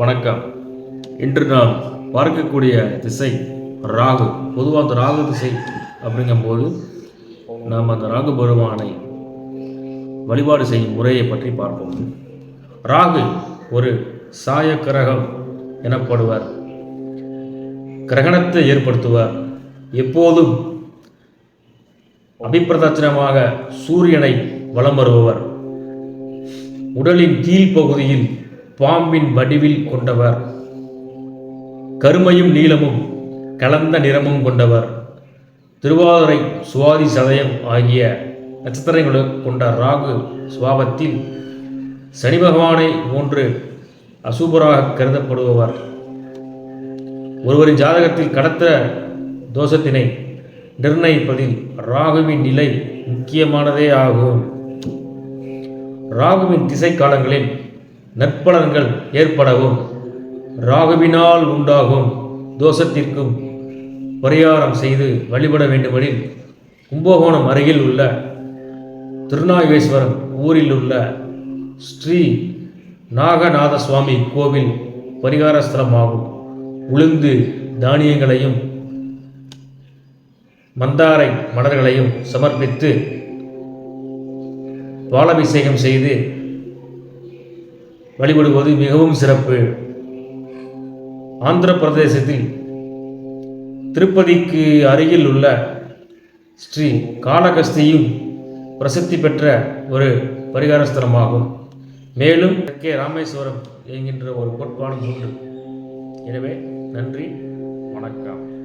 வணக்கம். இன்று நாம் பார்க்கக்கூடிய திசை ராகு. பொதுவாக அந்த ராகு திசை அப்படிங்கும்போது நாம் அந்த ராகு பகவானை வழிபாடு செய்யும் முறையை பற்றி பார்ப்போம். ராகு ஒரு சாய கிரகம் எனப்படுவர். கிரகணத்தை ஏற்படுத்துவார். எப்போதும் அபிப்பிரதட்சணமாக சூரியனை வலம் வருபவர். உடலின் கீழ்ப்பகுதியில் பாம்பின் வடிவில் கொண்டவர். கருமையும் நீளமும் கலந்த நிறமும் கொண்டவர். திருவாதிரை சுவாதி சதயம் ஆகிய நட்சத்திரங்களை கொண்ட ராகு சுவாபத்தில் சனி பகவானை போன்று அசூபராக கருதப்படுபவர். ஒருவரின் ஜாதகத்தில் கடத்த தோஷத்தினை நிர்ணயிப்பதில் ராகுவின் நிலை முக்கியமானதே ஆகும். ராகுவின் திசை காலங்களில் நற்பலன்கள் ஏற்படவும் ராகுவினால் உண்டாகும் தோஷத்திற்கும் பரிகாரம் செய்து வழிபட வேண்டுமெனில் கும்பகோணம் அருகில் உள்ள திருநாகேஸ்வரம் ஊரில் உள்ள ஸ்ரீ நாகநாத சுவாமி கோவில் பரிகார ஸ்தலமாகும். உளுந்து தானியங்களையும் மந்தாரை மலர்களையும் சமர்ப்பித்து பாலபிஷேகம் செய்து வழிபடுவது மிகவும் சிறப்பு. ஆந்திர பிரதேசத்தில் திருப்பதிக்கு அருகில் உள்ள ஸ்ரீ காளகஸ்தியும் பிரசித்தி பெற்ற ஒரு பரிகார ஸ்தலமாகும். மேலும் கே. ராமேஸ்வரம் என்கின்ற ஒரு கோட்பாடும் உண்டு. எனவே நன்றி வணக்கம்.